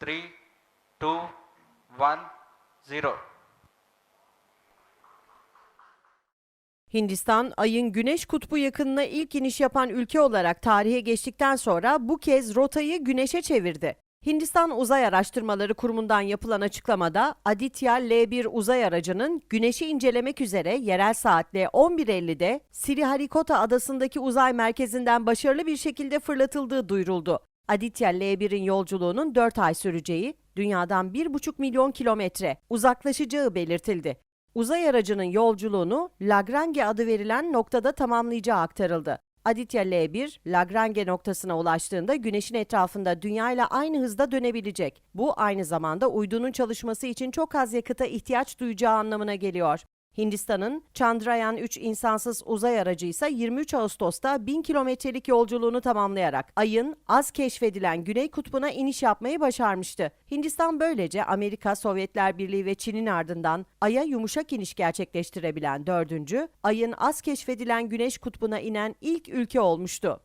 three, two, one, zero. Hindistan, ayın güneş kutbu yakınına ilk iniş yapan ülke olarak tarihe geçtikten sonra bu kez rotayı güneşe çevirdi. Hindistan Uzay Araştırmaları Kurumu'ndan yapılan açıklamada Aditya L1 uzay aracının güneşi incelemek üzere yerel saatle 11.50'de Sriharikota adasındaki uzay merkezinden başarılı bir şekilde fırlatıldığı duyuruldu. Aditya L1'in yolculuğunun 4 ay süreceği, dünyadan 1,5 milyon kilometre uzaklaşacağı belirtildi. Uzay aracının yolculuğunu Lagrange adı verilen noktada tamamlayacağı aktarıldı. Aditya L1, Lagrange noktasına ulaştığında Güneş'in etrafında Dünya ile aynı hızda dönebilecek. Bu aynı zamanda uydunun çalışması için çok az yakıta ihtiyaç duyacağı anlamına geliyor. Hindistan'ın Chandrayaan 3 insansız uzay aracı ise 23 Ağustos'ta 1000 kilometrelik yolculuğunu tamamlayarak ayın az keşfedilen Güney Kutbu'na iniş yapmayı başarmıştı. Hindistan böylece Amerika, Sovyetler Birliği ve Çin'in ardından aya yumuşak iniş gerçekleştirebilen dördüncü, ayın az keşfedilen Güneş Kutbu'na inen ilk ülke olmuştu.